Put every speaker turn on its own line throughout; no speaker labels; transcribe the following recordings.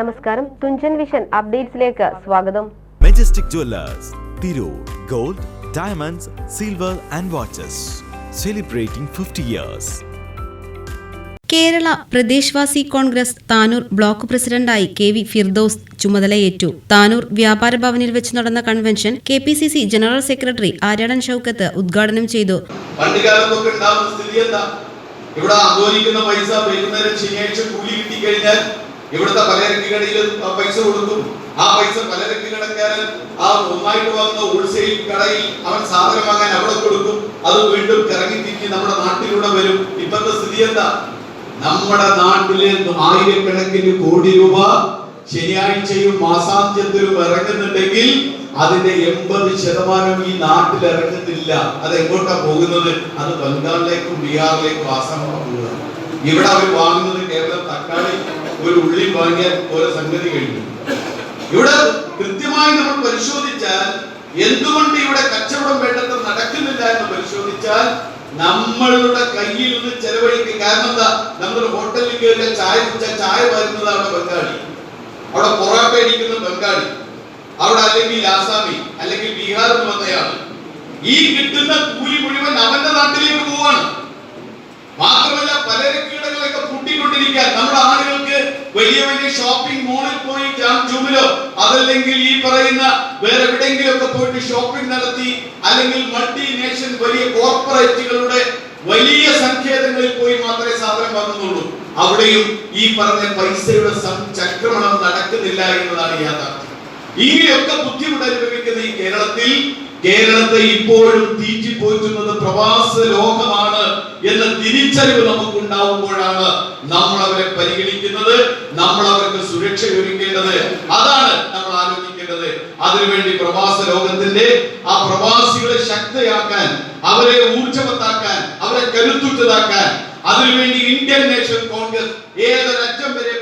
നമസ്കാരം. തുഞ്ചൻ വിഷൻ അപ്ഡേറ്റ്സിലേക്ക് സ്വാഗതം.
Majestic jewellers Tirur gold diamonds silver and watches celebrating fifty years
Kerala പ്രദേശവാസി Congress Tanur block പ്രസിഡന്റായി K V Firdous ചുമതലയേറ്റു. താനൂർ വ്യാപാര ഭവനിൽ വെച്ച് നടന്ന convention K P C C general secretary Aryadan Shoukath ഉദ്ഘാടനം ചെയ്തു.
ഇവിടെ പൈസ വൈകുന്നേരം ശനിയാഴ്ച കൂലി കിട്ടിക്കഴിഞ്ഞാൽ ഇവിടുത്തെ പല കടയിൽ പൈസ കൊടുക്കും. ആ പൈസ പല കടക്കാരൻ ആ ഒന്നായിട്ട് വന്ന ഹോൾസെയിൽ കടയിൽ അവൻ സാധനം വാങ്ങാൻ അവിടെ കൊടുക്കും. അത് വീണ്ടും കറങ്ങി തിരിഞ്ഞ് നമ്മുടെ നാട്ടിലൂടെ വരും. ഇപ്പത്തെ സ്ഥിതി എന്താ? നമ്മുടെ നാട്ടിലെ ആയിരക്കണക്കിന് കോടി രൂപ ശനിയാഴ്ചയും മാസാന്ത്യത്തിലും ഇറങ്ങുന്നുണ്ടെങ്കിൽ അതിന്റെ എൺപത് ശതമാനം ഈ നാട്ടിൽ ഇറങ്ങുന്നില്ല. അത് എങ്ങോട്ടാ പോകുന്നത്? അത് ബംഗാളിലേക്കും ബീഹാറിലേക്കും ആസാമിലേക്കും ഇവിടെ അവർ വാങ്ങുന്നത് കേരളം ഉള്ളി വാങ്ങിയാൽ ഓരോ സംഗതി കഴിഞ്ഞു. ഇവിടെ കൃത്യമായി നമ്മൾ പരിശോധിച്ചാൽ എന്തുകൊണ്ട് ഇവിടെ കച്ചവടം വേണ്ടത്ര നടക്കുന്നില്ല എന്ന് പരിശോധിച്ചാൽ നമ്മളുടെ കയ്യിൽ നിന്ന് ചെലവഴിക്കുക കാരണം എന്താ? നമ്മുടെ ഹോട്ടലിൽ കയറിയ ചായ കുടിച്ച ചായ വരുന്നത് അവിടെ ബംഗാളി. അവിടെ പൊറോട്ട അടിക്കുന്ന ബംഗാളി. അവിടെ അല്ലെങ്കിൽ ആസാമി അല്ലെങ്കിൽ ബീഹാറിൽ നിന്ന് വന്നയാൾ ഈ കിട്ടുന്ന കൂലി മുഴുവൻ അവന്റെ നാട്ടിലേക്ക് പോവാണ്. മാത്രമല്ല പലചരക്കീടകളൊക്കെ പൂട്ടിക്കൊണ്ടിരിക്കാൻ നമ്മുടെ ആളുകൾക്ക് വലിയ വലിയ ഷോപ്പിംഗ് മോളിൽ പോയി ജൂമിലോ അതല്ലെങ്കിൽ ഈ പറയുന്ന വേറെ എവിടെയെങ്കിലും ഒക്കെ പോയിട്ട് ഷോപ്പിംഗ് നടത്തി അല്ലെങ്കിൽ മൾട്ടി നേഷൻ വലിയ കോർപ്പറേറ്റുകളുടെ വലിയ സങ്കേതങ്ങളിൽ പോയി മാത്രമേ സാധനം വാങ്ങുന്നുള്ളൂ. അവിടെയും ഈ പറഞ്ഞ പൈസയുടെ ചക്രമണം നടക്കുന്നില്ല എന്നതാണ് യാഥാർത്ഥ്യം. ഇങ്ങനെയൊക്കെ ബുദ്ധിമുട്ട് അനുഭവിക്കുന്ന ഈ കേരളത്തിൽ കേരളത്തെ ഇപ്പോഴും തീറ്റിപ്പോറ്റുന്നത് പ്രവാസ ലോകമാണ് എന്ന തിരിച്ചറിവ് നമുക്ക് ഉണ്ടാവുമ്പോഴാണ് നമ്മൾ അവരെ പരിഗണിക്കുന്നത്. സുരക്ഷ ഒരുക്കേണ്ടത് അതാണ് നമ്മൾ ആലോചിക്കേണ്ടത്. അതിനുവേണ്ടി പ്രവാസ ലോകത്തിന്റെ ആ പ്രവാസികളെ ശക്തയാക്കാൻ അവരെ ഊർജവത്താക്കാൻ അവരെ കരുത്തുറ്റതാക്കാൻ. അതിനുവേണ്ടി ഇന്ത്യൻ നേഷണൽ കോൺഗ്രസ് ഏതൊരറ്റം വരെ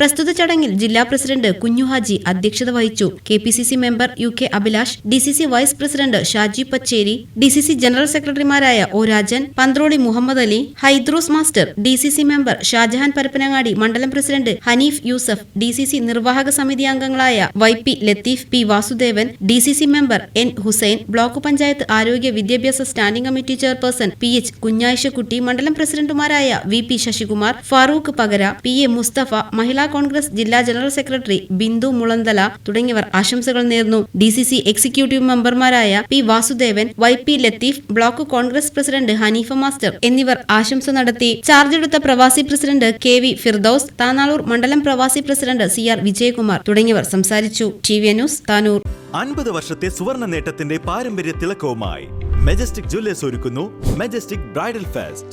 പ്രസ്തുത ചടങ്ങിൽ ജില്ലാ പ്രസിഡന്റ് കുഞ്ഞുഹാജി അധ്യക്ഷത വഹിച്ചു. K P C C member U K Abhilash D C C vice president Shaji Pacheri D C C general സെക്രട്ടറിമാരായ O Rajan Panthroli Muhammad Ali Hydros master D C C member Shajahan Parappanangadi മണ്ഡലം president Hanif Yusuf D C C നിർവാഹക സമിതി അംഗങ്ങളായ Y P Latheef P Vasudevan D C C member N Hussain block panchayat ആരോഗ്യ വിദ്യാഭ്യാസ standing committee chairperson P H Kunhayishakutty മണ്ഡലം പ്രസിഡന്റുമാരായ V P Sasikumar Farooq Pakara P A Mustafa Mahila Congress ജില്ലാ general secretary Bindu Mulanthala തുടങ്ങിയവർ ആശംസകൾ നേർന്നു. D C C executive മെമ്പർമാരായ P Vasudevan Y P Latheef block Congress president Hanifa master എന്നിവർ ആശംസ നടത്തി. ചാർജെടുത്ത പ്രവാസി president K V Firdous Tanalur മണ്ഡലം പ്രവാസി പ്രസിഡന്റ് സി ആർ വിജയകുമാർ തുടങ്ങിയവർ സംസാരിച്ചു. T V news Tanur.
അൻപത് വർഷത്തെ സുവർണ നേട്ടത്തിന്റെ പാരമ്പര്യ തിളക്കവുമായി മെജസ്റ്റിക് ജ്വല്ലേഴ്സ് ഒരുക്കുന്നു majestic bridal fest.